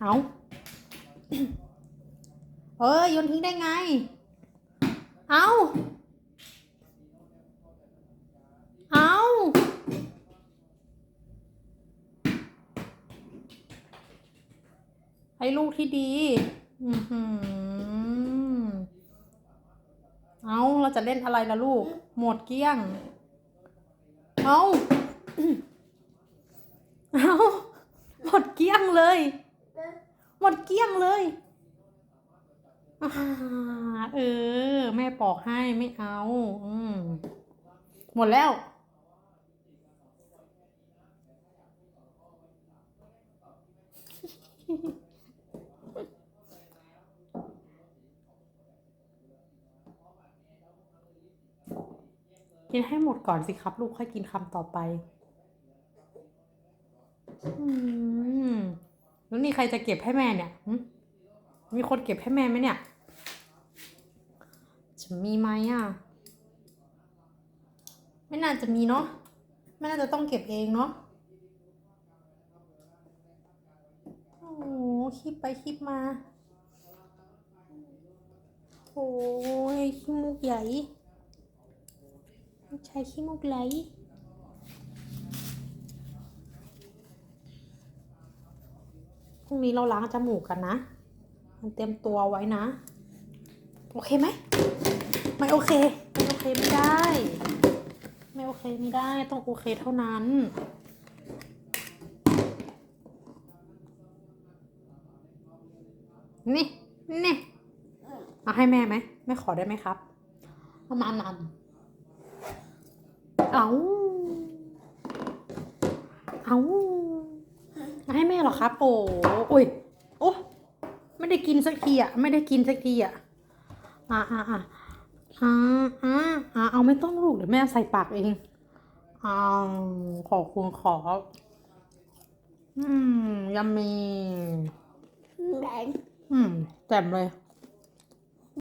เอาเอ้ยโยนทิ้งได้ไง เอาเอาให้ลูกที่ดี อือหือ เอาเราจะเล่นอะไรล่ะลูก หมดเกลี้ยง เอาเอาหมดเกลี้ยงเลย หมดเกลี้ยงเลยอ่าเออ แม่ปอกให้ไม่เอา อืมหมดแล้ว กินให้หมดก่อนสิครับ ลูกค่อยกินคำต่อไป อืม แล้วนี่ใครจะเก็บให้แม่เนี่ยมีคนเก็บให้แม่ไหมเนี่ยจะมีไหมอะ ไม่น่าจะมีเนาะไม่น่าจะต้องเก็บเองเนาะโอ้โหคีบไปคีบมาโอ้ยขี้มูกใหญ่ใช้ขี้มูกไหล พรุ่งนี้เราล้างจมูกกันนะ มันเตรียมตัวไว้นะ โอเคไหม ไม่โอเค ไม่โอเคไม่ได้ ไม่โอเคไม่ได้ ต้องโอเคเท่านั้นนี่นี่เอาให้แม่ไหมแม่ขอได้ไหมครับเอามานำเอาเอาเอา ให้แม่เหรอครับ โอ้โอ้ยโอ้ไม่ได้กินสักทีอะไม่ได้กินสักทีอะอ่าอ่าอ่าอ่าอ่าอ่าเอาไม่ต้องลูกเดี๋ยวแม่ใส่ปากเองอ่าขอบคุณขออืมยำมีแดงอืมแจ่มเลย